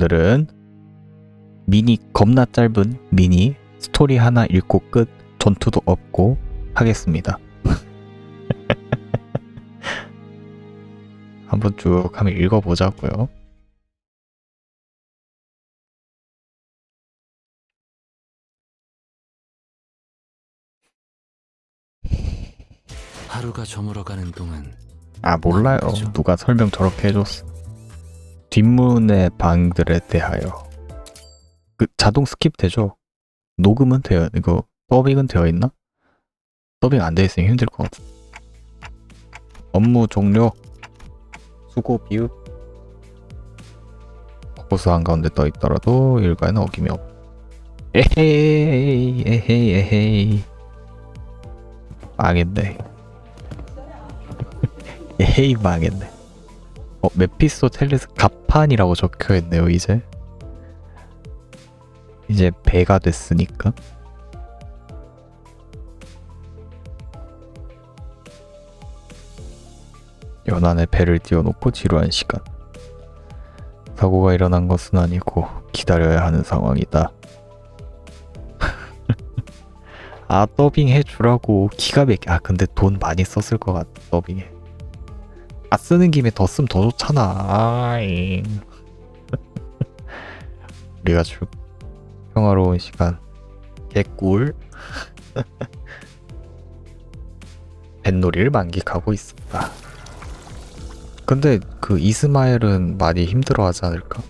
오늘은 미니 겁나 짧은 미니 스토리 하나 읽고 끝 전투도 없고 하겠습니다. 한번 쭉 한번 읽어보자고요. 하루가 저물어가는 동안 아 몰라요. 누가 설명 저렇게 해줬어. 뒷문의 방들에 대하여 그 자동 스킵 되죠? 녹음은 돼요. 이거 더빙은 되어 있나? 더빙 안돼 있으면 힘들 것 같아. 업무 종료. 수고 비읍. 고수 한가운데 떠 있더라도 일과에는 어김이 없. 에헤이 에헤이 에헤이. 망했네. 에헤이 망했네. 어 메피스토텔레스 가판이라고 적혀 있네요 이제. 이제 배가 됐으니까. 연안에 배를 띄워놓고 지루한 시간. 사고가 일어난 것은 아니고 기다려야 하는 상황이다. 아 더빙 해주라고 기가 막혀. 아 근데 돈 많이 썼을 것 같아 더빙에. 아 쓰는 김에 더 쓰면 더 좋잖아. 우리가 줄 평화로운 시간 개꿀 뱃놀이를 만끽하고 있습니다. 근데 그 이스마엘은 많이 힘들어하지 않을까?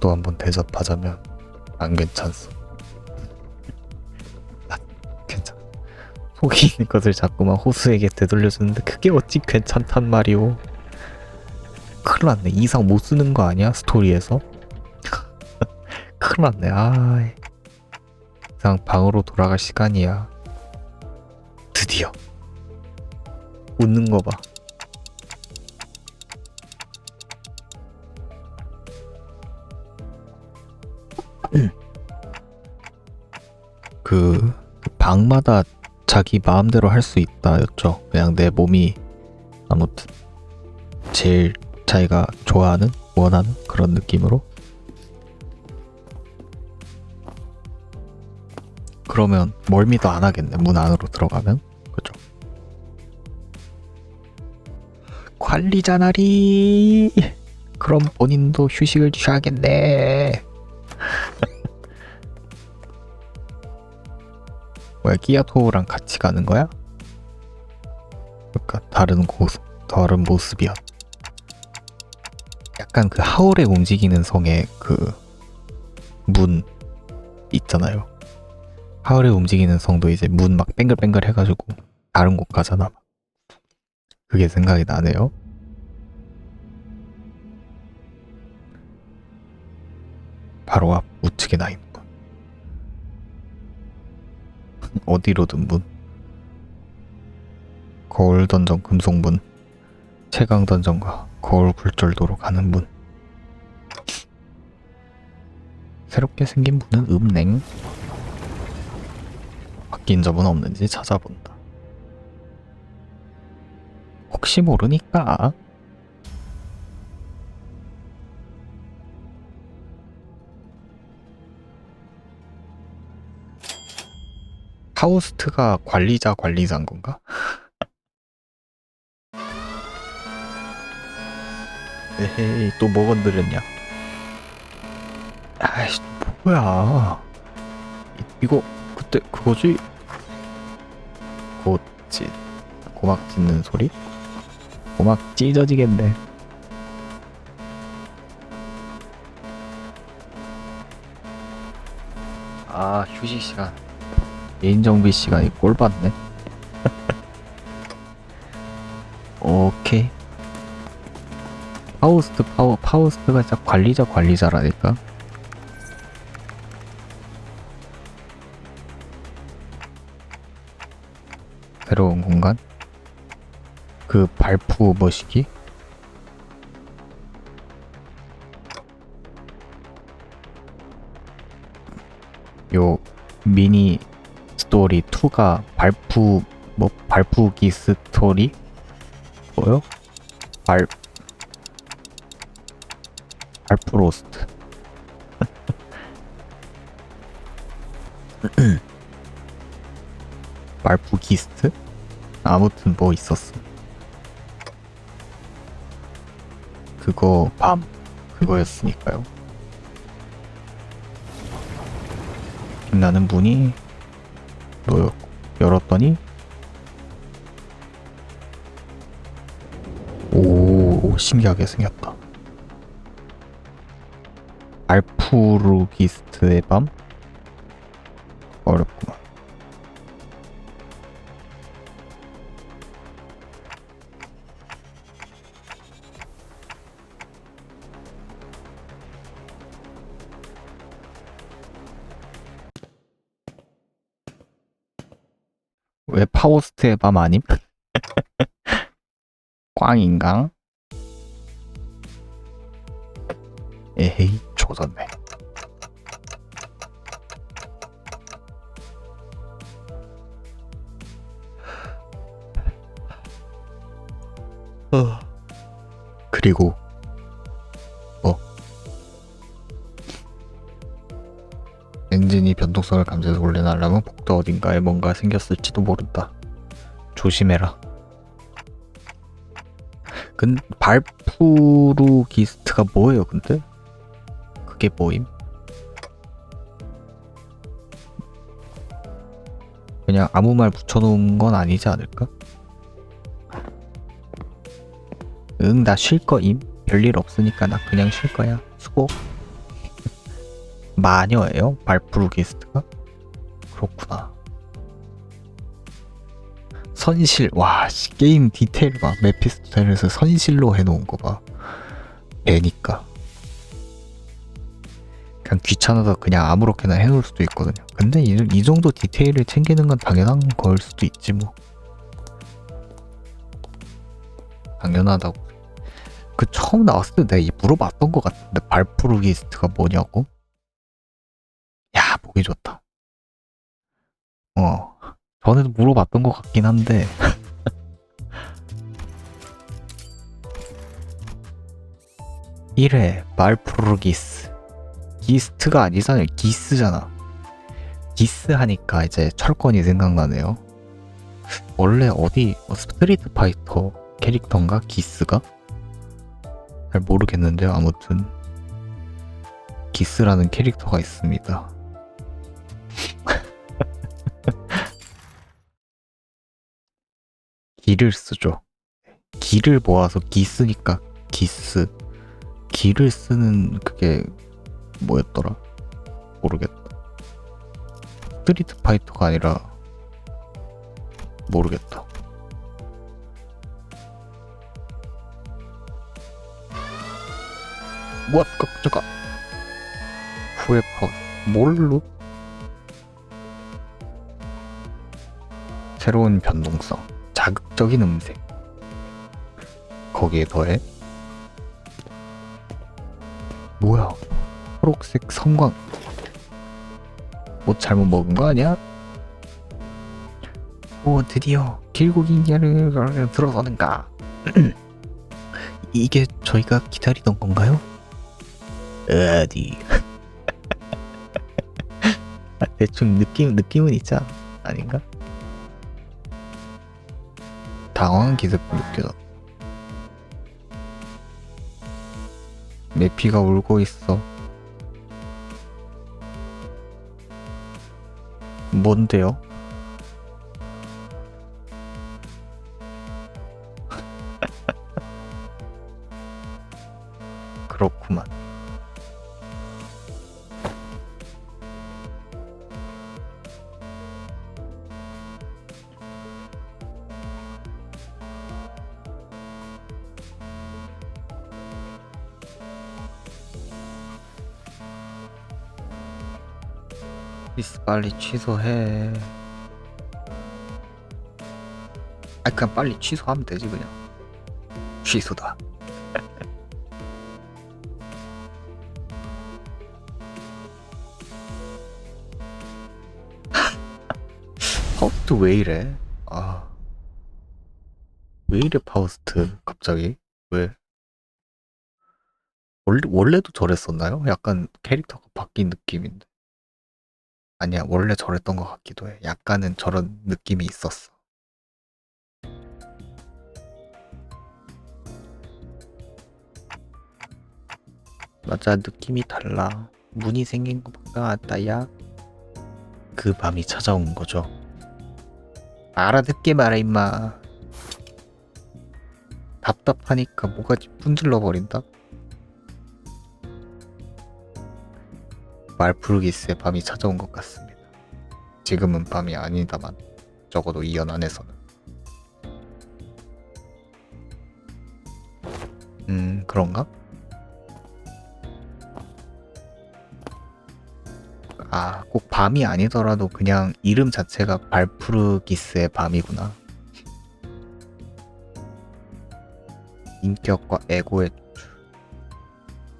또 한 번 대접하자면 안 괜찮소. 속이 있는 것을 자꾸만 호수에게 되돌려주는데 그게 어찌 괜찮단 말이오. 큰일 났네. 이상 못 쓰는 거 아니야? 스토리에서? 큰일 났네. 아 이상 방으로 돌아갈 시간이야. 드디어. 웃는 거 봐. 그 방마다 자기 마음대로 할 수 있다였죠. 그냥 내 몸이 아무튼 제일 자기가 좋아하는 원하는 그런 느낌으로. 그러면 멀미도 안 하겠네 문 안으로 들어가면. 그죠? 관리자 나리! 그럼 본인도 휴식을 취하겠네 뭐야 끼아토랑 같이 가는 거야? 그러니까 다른 곳 다른 모습이야 약간 그 하울의 움직이는 성의 그 문 있잖아요. 하울의 움직이는 성도 이제 문 막 뱅글뱅글 해가지고 다른 곳 가잖아. 그게 생각이 나네요. 바로 앞 우측에 나있 어디로든 문. 거울 던전 금속문. 최강 던전과 거울 굴절도로 가는 문. 새롭게 생긴 문은 읍냉. 바뀐 점은 없는지 찾아본다. 혹시 모르니까. 카우스트가 관리자 관리자인 건가? 에헤이 또 뭐 건드렸냐? 아이씨 뭐야? 이, 이거 그때 그거지? 고짓 고막 찢는 소리? 고막 찢어지겠네. 아 휴식 시간 개인 정비 시간이 꼴 받네 오케이 파우스트 파워 파우스트가 진짜 관리자 관리자라니까. 새로운 공간. 그 발프 머시기. 요 미니 스토리 2가 발프 뭐 발프기 스토리 뭐요? 발 발프로스트. 말프기스트? 아무튼 뭐 있었어. 그거 밤 그거였으니까요. 빛나는 문이 놓였고 열었더니 오 신기하게 생겼다. 알푸르기스트의 밤 왜 파워스트의 밤 아님? 꽝인가? 에헤이 조졌네 어. 그리고 변동성을 감지해서 올려놔라면 복도 어딘가에 뭔가 생겼을지도 모른다 조심해라 근 발푸르기스트가 뭐예요 근데? 그게 뭐임? 그냥 아무 말 붙여놓은 건 아니지 않을까? 응, 나 쉴 거임. 별일 없으니까 나 그냥 쉴 거야. 수고. 마녀예요? 발프루기스트가? 그렇구나. 선실, 와, 씨, 게임 디테일 봐. 메피스토텔에서 선실로 해놓은 거 봐. 애니까. 그냥 귀찮아서 그냥 아무렇게나 해놓을 수도 있거든요. 근데 이, 이 정도 디테일을 챙기는 건 당연한 걸 수도 있지 뭐. 당연하다고. 그 처음 나왔을 때 내가 이 물어봤던 것 같은데 발프루기스트가 뭐냐고? 야 보기 좋다. 어 전에도 물어봤던 것 같긴 한데. 이회 말프루기스. 기스트가 아니잖아요. 기스잖아. 기스 하니까 이제 철권이 생각나네요. 원래 어디 뭐 스트리트 파이터 캐릭터인가? 기스가? 잘 모르겠는데요. 아무튼. 기스라는 캐릭터가 있습니다. 기를 쓰죠. 기를 모아서 기스니까 기스. 기를 쓰는 그게 뭐였더라? 모르겠다. 스트리트 파이터가 아니라 모르겠다. 뭐 잠깐 후회 파워 뭘로 새로운 변동성 자극적인 음색 거기에 더해 뭐야 초록색 성광 뭐 잘못 먹은 거 아니야? 오 드디어 길고 긴 길을 들어서는가 이게 저희가 기다리던 건가요? 어디 아, 대충 느낌 느낌은 않- 아닌가? 당황한 기색도 느껴졌다. 메피가 울고 있어. 뭔데요? 빨리 취소해. 아 그냥 빨리 취소하면 되지 그냥. 취소다. 파우스트 왜 이래? 아. 왜 이래 파우스트 갑자기? 왜? 원래, 원래도 저랬었나요? 약간 캐릭터가 바뀐 느낌인데. 아니야, 원래 저랬던 것 같기도 해. 약간은 저런 느낌이 있었어. 맞아, 느낌이 달라. 문이 생긴 것 같다, 야. 그 밤이 찾아온 거죠. 알아듣게 말해, 임마. 답답하니까 뭐가지 분질러 버린다. 말푸르기스의 밤이 찾아온 것 같습니다. 지금은 밤이 아니다만 적어도 이 연 안에서는. 음 그런가? 아 꼭 밤이 아니더라도 그냥 이름 자체가 발푸르기스의 밤이구나. 인격과 에고의.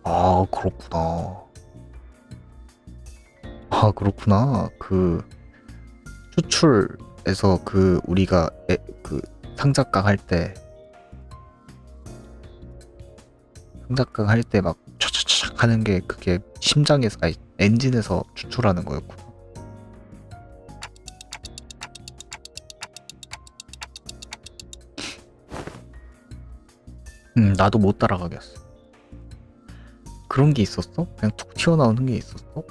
아 그렇구나. 아 그렇구나. 그 추출에서 그 우리가 에, 그 상작강 할 때 상작강 할 때 막 촥촥촥 하는 게 그게 심장에서 아니 엔진에서 추출하는 거였구나. 음 나도 못 따라가겠어. 그런 게 있었어? 그냥 툭 튀어나오는 게 있었어?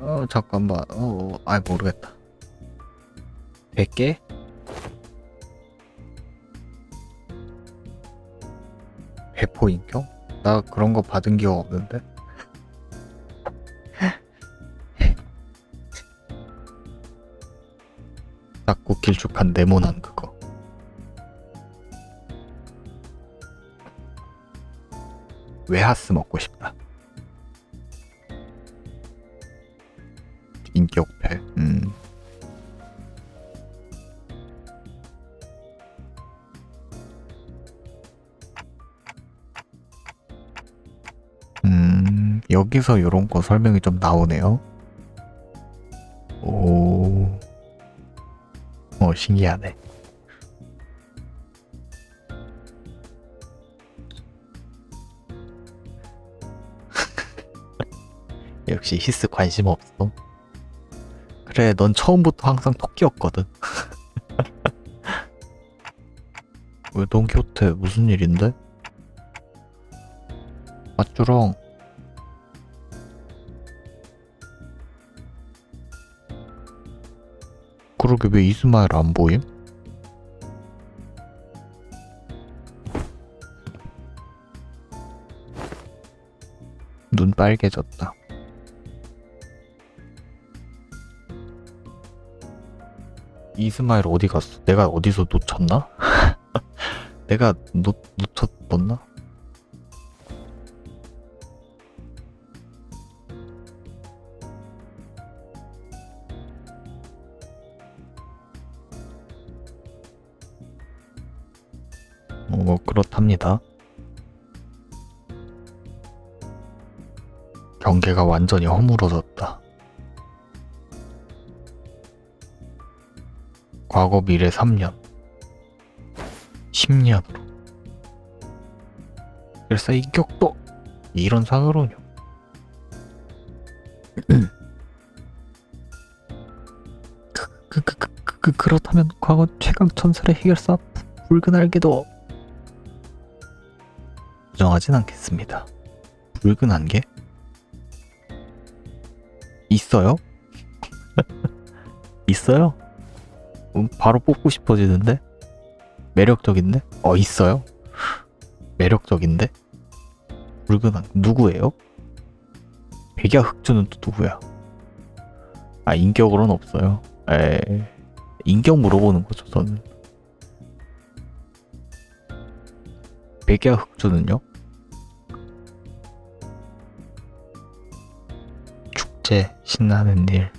어, 어, 잠깐만. 어, 어, 아이 모르겠다. 100개? 배포 인격? 나 그런 거 받은 기억 없는데. 작고 길쭉한 네모난 그거. 웨하스 먹고 싶다. 여기서 이런 거 설명이 좀 나오네요. 오, 어, 신기하네. 역시 히스 관심 없어. 그래, 넌 처음부터 항상 토끼였거든. 왜 돈키호테 무슨 일인데? 맞주렁. 그러게 왜 이스마일 안 보임? 눈 빨개졌다. 이스마일 어디 갔어? 내가 어디서 놓쳤나? 내가 놓, 놓쳤었나? 어, 그렇답니다. 경계가 완전히 허물어졌다. 과거 미래 3년 10년으로 그래서 인격도 이런 상으로요 그, 그, 그, 그, 그, 그, 그렇다면 과거 최강 천설의 해결사 붉은 알개도 부정하진 않겠습니다 붉은 안개? 있어요? 있어요? 음, 바로 뽑고 싶어지는데? 매력적인데? 어, 있어요? 매력적인데? 붉은 안 누구예요? 백야 흑주는 또 누구야? 아, 인격으로는 없어요. 에 인격 물어보는 거죠, 저는. 백야 흑주는요? 축제, 신나는 일,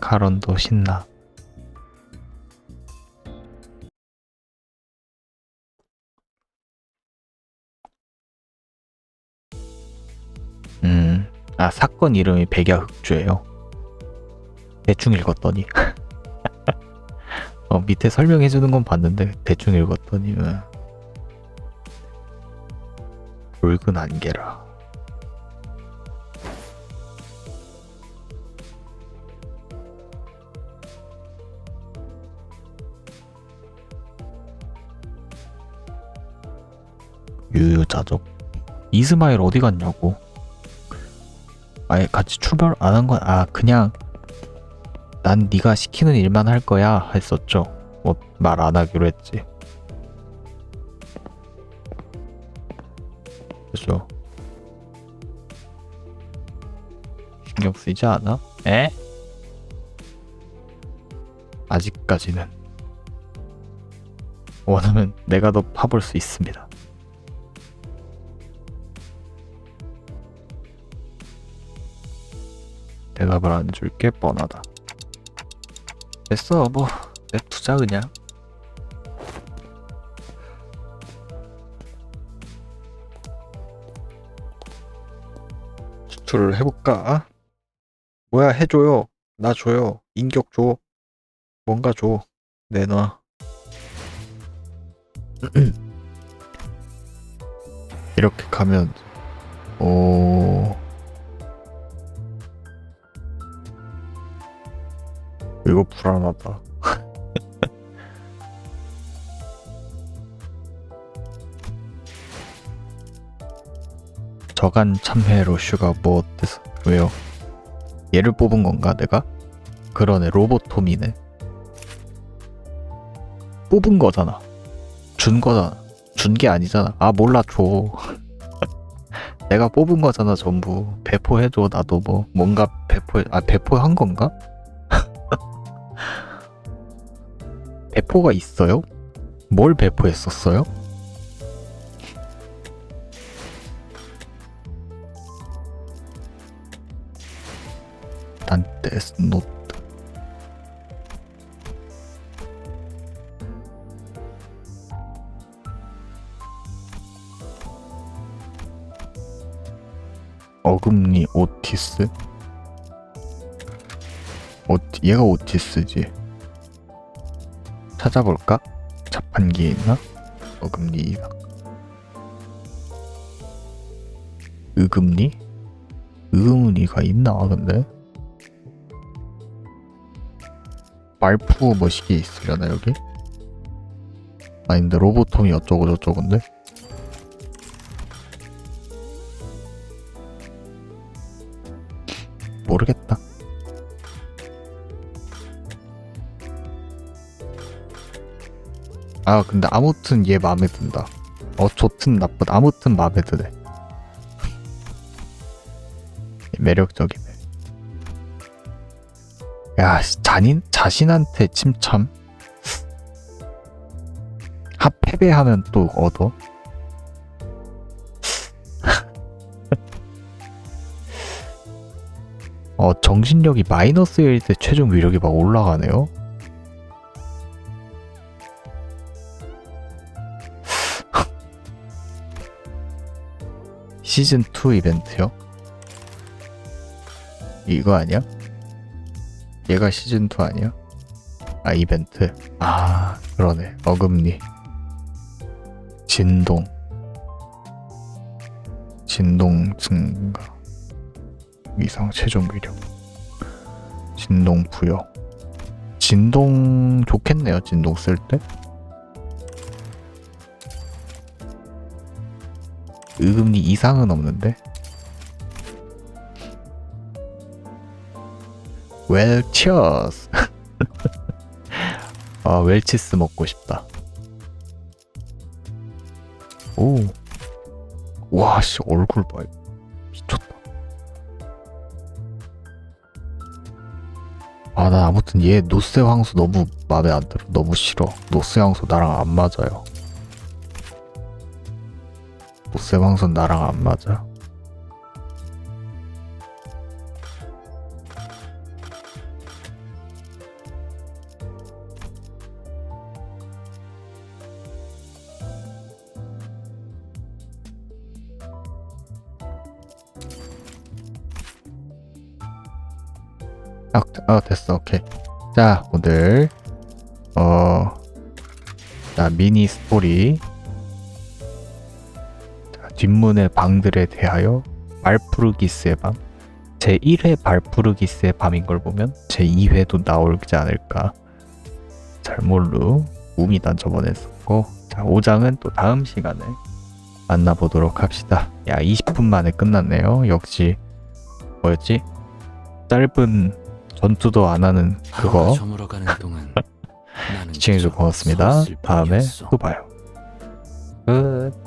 카론도 신나. 음, 아, 사건 이름이 백야흑주예요. 대충 읽었더니. 어, 밑에 설명해주는 건 봤는데, 대충 읽었더니, 음. 붉은 안개라. 유유자적. 이스마일 어디 갔냐고. 아예 같이 출발 안 한 건 아 그냥 난 네가 시키는 일만 할 거야 했었죠. 뭐 말 안 하기로 했지. 그죠. 신경 쓰이지 않아? 에? 아직까지는 원하면 내가 더 파볼 수 있습니다. 대답을 안 줄 게 뻔하다. 됐어 뭐 냅두자 그냥. 추출을 해볼까? 뭐야 해줘요. 나 줘요. 인격 줘. 뭔가 줘. 내놔. 이렇게 가면 오 이거 불안하다. 저간 참회 로슈가 뭐 어때서? 왜요? 얘를 뽑은 건가 내가? 그러네 로보톰이네. 뽑은 거잖아. 준 거잖아. 준 게 아니잖아. 아 몰라 줘. 내가 뽑은 거잖아 전부. 배포해줘 나도 뭐 뭔가 배포 아 배포한 건가? 배포가 있어요? 뭘 배포했었어요? 난 데스노트 어금니 오티스 오티, 얘가 오티스지 찾아볼까? 자판기에 있나? 어금니가 의금니? 의금니가 있나 근데? 말프 머시기 있으려나 여기? 아닌데 로보톰이 어쩌고 저쩌고인데? 아 근데 아무튼 얘 마음에 든다. 어 좋든 나쁘든 아무튼 마음에 드네. 매력적이네. 야 씨, 잔인? 자신한테 침참 하 패배하면 또 얻어? 어 정신력이 마이너스일 때 최종 위력이 막 올라가네요 시즌 2 이벤트요? 이거 아니야? 얘가 시즌 2 아니야? 아 이벤트. 아 그러네. 어금니. 진동. 진동 증가. 위상 최종 위력. 진동 부여. 진동 좋겠네요 진동 쓸때 의금리 이상은 없는데? 웰치어스. 아 웰치스 먹고 싶다. 오. 와씨 얼굴 봐 미쳤다. 아나 아무튼 얘 노스 황소 너무 마음에 안 들어. 너무 싫어. 노스 황소 나랑 안 맞아요 황소 나랑 안 맞아? 아, 아 됐어. 오케이. 자 오늘 어자 미니 스토리. 자 뒷문의 방들에 대하여 발푸르기스의 밤 제1회 발푸르기스의 밤인 걸 보면 제2회도 나오지 않을까. 잘몰루 우미단 저번에 했었고. 자 5장은 또 다음 시간에 만나보도록 합시다. 야 20분 만에 끝났네요. 역시 뭐였지? 짧은 전투도 안 하는 그거. 시청해주셔서 고맙습니다. 다음에. 또 봐요. 끝